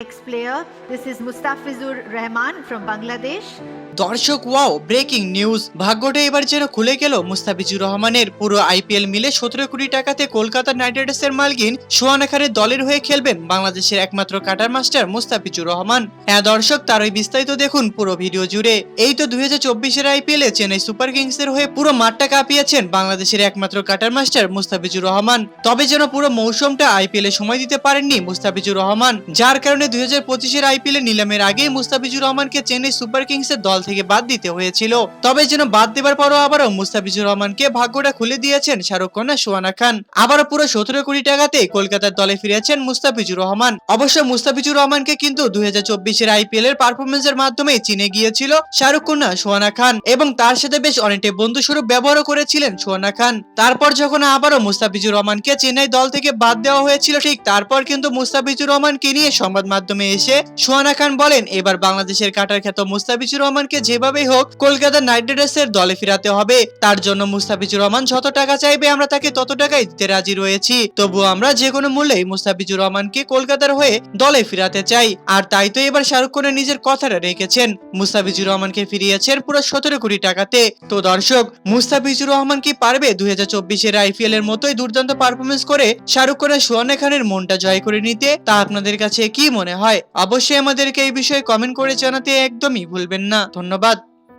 Next player, this is Mustafizur Rahman from Bangladesh. দর্শক wow breaking news ভাগ্যটা এবার যেন খুলে গেল। মুস্তাফিজুর রহমানের পুরো আইপিএল মিলে সতেরো কোটি টাকাতে কলকাতা নাইট রাইডার্সের মালকিন সোহানা খানের দলের হয়ে খেলবেন বাংলাদেশের একমাত্র কাটার মাস্টার মুস্তাফিজুর রহমান। হ্যাঁ দর্শক তার ওই বিস্তারিত দেখুন পুরো ভিডিও জুড়ে। এই তো দুই হাজার চব্বিশের আইপিএল এ চেন্নাই সুপার কিংসের হয়ে পুরো মাঠটা কাঁপিয়েছেন বাংলাদেশের একমাত্র কাটার মাস্টার মুস্তাফিজুর রহমান। তবে যেন পুরো মৌসুমটা আইপিএল এ সময় দিতে পারেননি মুস্তাফিজুর রহমান যার কারণে দুই হাজার পঁচিশের আইপিএল নিলামের আগেই মুস্তাফিজুর রহমানকে চেন্নাই সুপার কিংসের দল থেকে বাদ দিতে হয়েছিল। তবে যেন বাদ দেবার পরও আবারও মুস্তাফিজুর রহমানকে ভাগ্যটা খুলে দিয়েছেন শাহরুখ আর সোহানা খান। আবারও পুরো সতেরো কোটি টাকাতে কলকাতার দলে ফিরেছেন মুস্তাফিজুর রহমান। অবশ্য মুস্তাফিজুর রহমানকে কিন্তু দুই হাজার চব্বিশের আইপিএল এর পারফরমেন্সের মাধ্যমে চিনে গিয়েছিল শাহরুখ কন্যা সোহানা খান এবং তার সাথে বেশ অনেকটাই বন্ধুস্বরূপ ব্যবহারও করেছিলেন সোহানা খান। তারপর যখন আবারও মুস্তাফিজুর রহমানকে চেন্নাই দল থেকে বাদ দেওয়া হয়েছিল, ঠিক তারপর কিন্তু মুস্তাফিজুর রহমানকে নিয়ে সংবাদ মাধ্যমে এসে সোহানা খান বলেন, এবার বাংলাদেশের কাটার খ্যাত মুস্তাফিজুর রহমানকে যেভাবেই হোক কলকাতা নাইট রাইডার্সের দলে ফিরাতে হবে। তার জন্য মুস্তাফিজুর রহমান যত টাকা চাইবে, আমরা তাকে তত টাকাই দিতে রাজি রয়েছি। তবুও আমরা যে কোনো মূল্যেই মুস্তাফিজুর রহমানকে কলকাতার হয়ে দলে ফিরাতে চাই। আর তাই তো এবার শাহরুখ খানের নিজের কথাটা রেখেছেন। মুস্তাফিজুর রহমানকে ফিরিয়েছেন পুরো সতেরো কোটি টাকাতে। তো দর্শক, মুস্তাফিজুর রহমান কি পারবে? দুই হাজার চব্বিশের আইপিএল এর মতোই দুর্দান্ত পারফরমেন্স করে শাহরুখ খানের সোহানা খানের মনটা জয় করে নিতে? তা আপনাদের কাছে কি মনে হয়। অবশ্যই আমাদেরকে এই বিষয়ে কমেন্ট করে জানাতে একদমই ভুলবেন না। ধন্যবাদ।